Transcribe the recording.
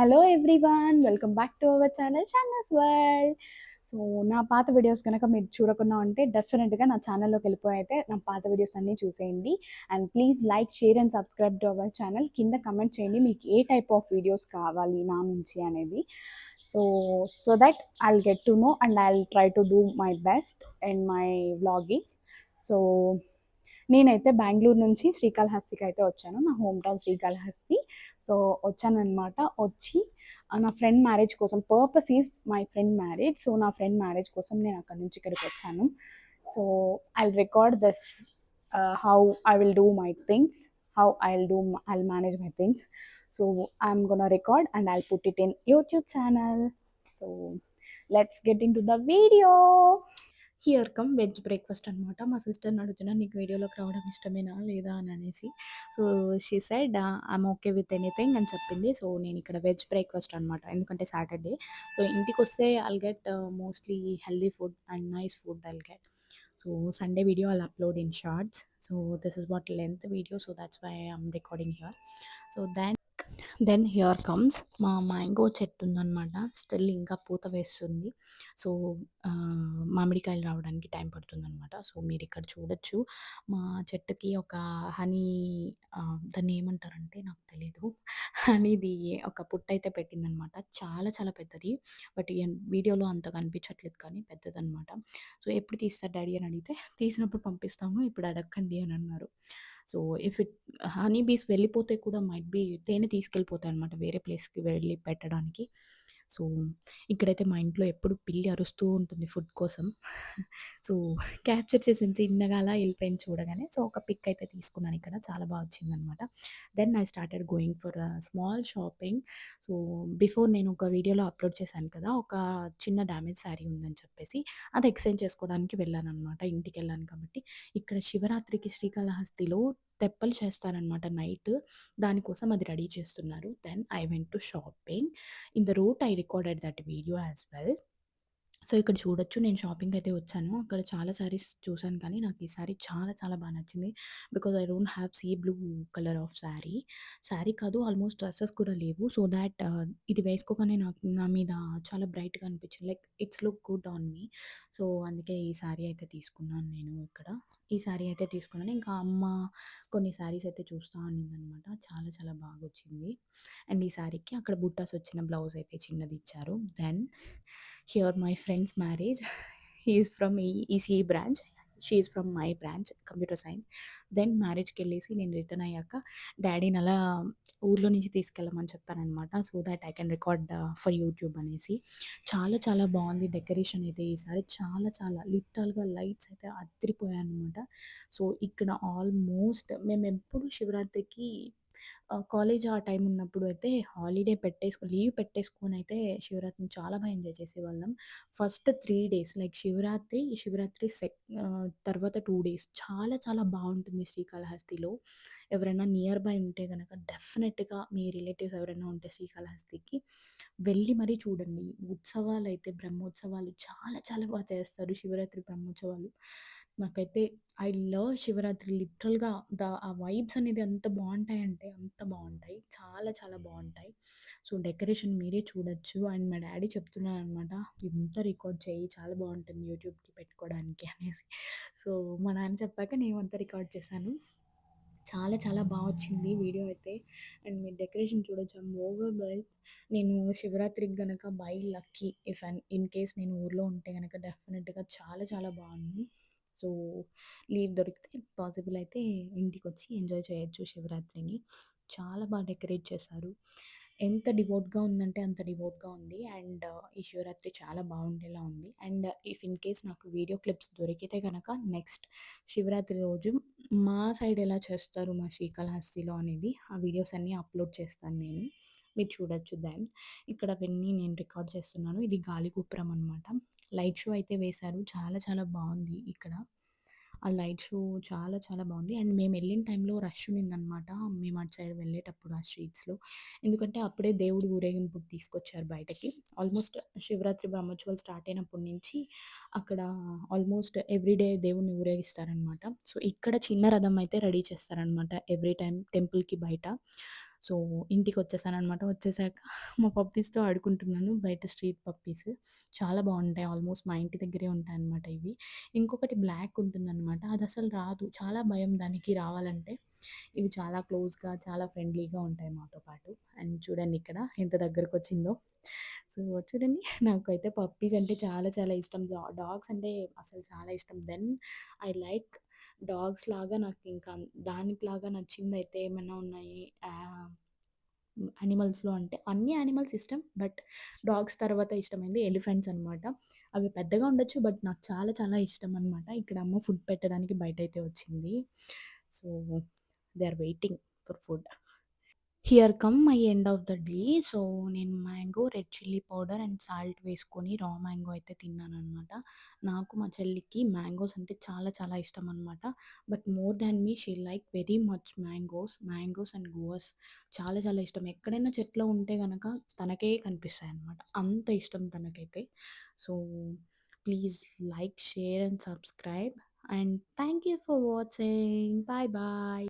Hello everyone welcome back to our channel channels world so నా పాత videos కనుక మీరు చూడకుండా ఉంటే డెఫినెట్గా నా ఛానల్లోకి వెళ్ళిపోయి అయితే నా పాత వీడియోస్ అన్నీ చూసేయండి. And please like share and subscribe to our channel కింద కమెంట్ చేయండి మీకు ఏ టైప్ ఆఫ్ వీడియోస్ కావాలి నా నుంచి అనేది. So so that I'll get to know and I'll try to do my best and my vlogging so నేనైతే బెంగళూరు నుంచి శ్రీకాళహస్తికి అయితే వచ్చాను. నా హోమ్ టౌన్ శ్రీకాళహస్తి. సో వచ్చానమాట వచ్చి నా ఫ్రెండ్ మ్యారేజ్ కోసం purpose is my friend marriage so నా ఫ్రెండ్ మ్యారేజ్ కోసం నేను అక్కడ నుంచి ఇక్కడికి వచ్చాను. So I record this how I will do my things how I will do I will manage my things so I'm gonna record and I'll put it in YouTube channel so let's get into the video here come veg breakfast అనమాట మా సిస్టర్ని అడుగుతున్నా నీకు వీడియోలోకి రావడం ఇష్టమేనా? లేదా? అని అనేసి. So she said I'm okay with anything అని చెప్పింది. సో నేను ఇక్కడ వెజ్ బ్రేక్ఫాస్ట్ అనమాట ఎందుకంటే సాటర్డే. సో ఇంటికి వస్తే I'll get mostly healthy food and nice food I'll get so Sunday video I'll upload in shorts so this is what length video so that's why I'm recording here so then then here comes మా mango చెట్టు ఉందన్నమాట still ఇంకా పూత వేస్తుంది. So మామిడికాయలు రావడానికి time పడుతుందన్నమాట. So మీరు ఇక్కడ చూడొచ్చు. మా చెట్టుకి ఒక హనీ దాన్ని ఏమంటారంటే నాకు తెలీదు. హనీది ఒక పుట్ట అయితే పెట్టిందనమాట చాలా చాలా పెద్దది. బట్ వీడియోలో అంత కనిపించట్లేదు కానీ పెద్దదనమాట సో ఎప్పుడు తీస్తారు డాడీ అని అడిగితే తీసినప్పుడు పంపిస్తాము. ఇప్పుడు అడగండి అని అన్నారు. So if it honey bees వెళ్ళిపోతే కూడా మైట్ బీ తేనె తీసుకెళ్ళిపోతాయి అనమాట వేరే ప్లేస్కి వెళ్ళి పెట్టడానికి. సో ఇక్కడైతే మా ఇంట్లో ఎప్పుడు పిల్లి అరుస్తూ ఉంటుంది ఫుడ్ కోసం. సో క్యాప్చర్ చేసిన చిన్నగా అలా వెళ్ళిపోయింది చూడగానే. సో ఒక పిక్ అయితే తీసుకున్నాను ఇక్కడ. చాలా బాగా వచ్చిందనమాట then I started going for small shopping so before నేను ఒక వీడియోలో అప్లోడ్ చేశాను కదా ఒక చిన్న డ్యామేజ్ శారీ ఉందని చెప్పేసి అది ఎక్స్చేంజ్ చేసుకోవడానికి వెళ్ళాను అనమాట ఇంటికి వెళ్ళాను కాబట్టి. ఇక్కడ శివరాత్రికి శ్రీకాళహస్తిలో తెప్పలు చేస్తారనమాట నైట్. దానికోసం అది రెడీ చేస్తున్నారు. Then I went to shopping. In the route I recorded that video as well. So ఇక్కడ చూడొచ్చు. నేను షాపింగ్ అయితే వచ్చాను. అక్కడ చాలా సారీస్ చూసాను కానీ నాకు ఈ సారీ చాలా చాలా బాగా నచ్చింది. Because I don't have see blue colour of sari sari కాదు ఆల్మోస్ట్ డ్రెస్సెస్ కూడా లేవు. సో దాట్ ఇది వేసుకోగానే నాకు నా మీద చాలా బ్రైట్గా అనిపించింది. Like it's look good on me. So అందుకే ఈ శారీ అయితే తీసుకున్నాను నేను ఇక్కడ. ఈ శారీ అయితే తీసుకున్నాను. ఇంకా అమ్మ కొన్ని శారీస్ అయితే చూస్తూ ఉన్నిందనమాట చాలా చాలా బాగా వచ్చింది. అండ్ ఈ శారీకి అక్కడ బుట్టాస్ వచ్చిన బ్లౌజ్ అయితే చిన్నది ఇచ్చారు. Then here my friend's marriage he's from ECE branch she's from my branch computer science then మ్యారేజ్కి వెళ్ళేసి నేను రిటర్న్ అయ్యాక డాడీని అలా ఊర్లో నుంచి తీసుకెళ్ళమని చెప్పానమాట so that I can record for YouTube అనేసి. చాలా చాలా బాగుంది డెకరేషన్ అయితే ఈసారి. చాలా చాలా లిటరల్గా లైట్స్ అయితే అదిరిపోయాయి అనమాట సో ఇక్కడ ఆల్మోస్ట్ మేము ఎప్పుడు శివరాత్రికి కాలేజ్ ఆ టైం ఉన్నప్పుడు అయితే హాలిడే పెట్టేసుకొని లీవ్ పెట్టేసుకొని అయితే శివరాత్రిని చాలా బాగా ఎంజాయ్ చేసేవాళ్ళం. First three days like Shivaratri Shivaratri check తర్వాత టూ డేస్ చాలా చాలా బాగుంటుంది శ్రీకాళహస్తిలో. ఎవరైనా నియర్ బై ఉంటే కనుక డెఫినెట్గా మీ రిలేటివ్స్ ఎవరైనా ఉంటే శ్రీకాళహస్తికి వెళ్ళి మరీ చూడండి. ఉత్సవాలు అయితే బ్రహ్మోత్సవాలు చాలా చాలా బాగా చేస్తారు. శివరాత్రి బ్రహ్మోత్సవాలు. నాకైతే ఐ లవ్ శివరాత్రి లిటరల్గా ద ఆ వైబ్స్ అనేది ఎంత బాగుంటాయంటే అంత బాగుంటాయి. చాలా చాలా బాగుంటాయి. సో డెకరేషన్ మీరే చూడొచ్చు. అండ్ మా డాడీ చెప్తున్నాను అనమాట ఇంత రికార్డ్ చేయి చాలా బాగుంటుంది యూట్యూబ్కి పెట్టుకోవడానికి అనేసి. సో మా నాన్న చెప్పాక నేను అంతా రికార్డ్ చేశాను. చాలా చాలా బాగా వచ్చింది వీడియో అయితే. అండ్ మీరు డెకరేషన్ చూడొచ్చు. ఐమ్ ఓవర్ వెల్ నేను శివరాత్రికి గనక by lucky if and in case నేను ఊర్లో ఉంటే గనక డెఫినెట్గా చాలా చాలా బాగుంది. సో లీవ్ దొరికితే పాసిబుల్ అయితే ఇంటికి వచ్చి ఎంజాయ్ చేయొచ్చు శివరాత్రిని. చాలా బాగా డెకరేట్ చేశారు. ఎంత డివోట్గా ఉందంటే అంత డివోట్గా ఉంది. అండ్ ఈ శివరాత్రి చాలా బాగుండేలా ఉంది. అండ్ ఇఫ్ ఇన్ కేస్ నాకు వీడియో క్లిప్స్ దొరికితే కనుక నెక్స్ట్ శివరాత్రి రోజు మా సైడ్ ఎలా చేస్తారు మా శ్రీకాళహస్తిలో అనేది ఆ వీడియోస్ అన్నీ అప్లోడ్ చేస్తాను నేను. మీరు చూడొచ్చు దాన్ని ఇక్కడ అవన్నీ నేను రికార్డ్ చేస్తున్నాను. ఇది గాలిగోపురం అనమాట లైట్ షో అయితే వేశారు. చాలా చాలా బాగుంది ఇక్కడ. ఆ లైట్ షో చాలా చాలా బాగుంది. అండ్ మేము వెళ్ళిన టైంలో రష్ ఉన్నిందనమాట మేము అటు సైడ్ వెళ్ళేటప్పుడు ఆ స్ట్రీట్స్లో. ఎందుకంటే అప్పుడే దేవుడి ఊరేగింపుకి తీసుకొచ్చారు బయటకి. ఆల్మోస్ట్ శివరాత్రి బ్రహ్మోత్సవాలు స్టార్ట్ అయినప్పటి నుంచి అక్కడ ఆల్మోస్ట్ ఎవ్రీడే దేవుడిని ఊరేగిస్తారనమాట సో ఇక్కడ చిన్న రథం అయితే రెడీ చేస్తారనమాట ఎవ్రీ టైం టెంపుల్కి బయట. సో, ఇంటికి వచ్చేసానమాట వచ్చేసాక మా పప్పీస్‌తో ఆడుకుంటున్నాను. బయట స్ట్రీట్ పప్పీస్. చాలా బాగుంటాయి ఆల్మోస్ట్ మా ఇంటి దగ్గరే ఉంటాయి అనమాట ఇవి. ఇంకొకటి బ్లాక్ ఉంటుందనమాట. అసలు రాదు. చాలా భయం దానికి రావాలంటే. ఇవి చాలా క్లోజ్‌గా, చాలా ఫ్రెండ్లీగా ఉంటాయి మాతో పాటు. అండ్ చూడండి ఇక్కడ ఎంత దగ్గరకొచ్చిందో. సో, చూడండి నాకైతే పప్పీస్ అంటే చాలా చాలా ఇష్టం. డాగ్స్ అంటే అసలు చాలా ఇష్టం. దెన్ ఐ లైక్ డాగ్స్ లాగా నాకు ఇంకా దానికిలాగా నచ్చిందయితే ఏమైనా ఉన్నాయి యానిమల్స్‌లో అంటే అన్ని యానిమల్స్ ఇష్టం. బట్ డాగ్స్ తర్వాత ఇష్టమైంది ఎలిఫెంట్స్ అనమాట. అవి పెద్దగా ఉండొచ్చు. బట్ నాకు చాలా చాలా ఇష్టం అనమాట ఇక్కడ అమ్మ ఫుడ్ పెట్టడానికి బయట అయితే వచ్చింది. So, they are waiting for food. Here come my end of the day. So, నేను mango, red chilli powder and salt వేసుకొని రా మ్యాంగో అయితే తిన్నాననమాట. నాకు మా చెల్లికి మ్యాంగోస్ అంటే చాలా చాలా ఇష్టం అనమాట but more than me she like very much mangoes. Mangoes and guavas చాలా చాలా ఇష్టం. ఎక్కడైనా చెట్లో ఉంటే కనుక తనకే కనిపిస్తాయి అనమాట అంత ఇష్టం తనకైతే. So, please like, share and subscribe. And thank you for watching. Bye bye.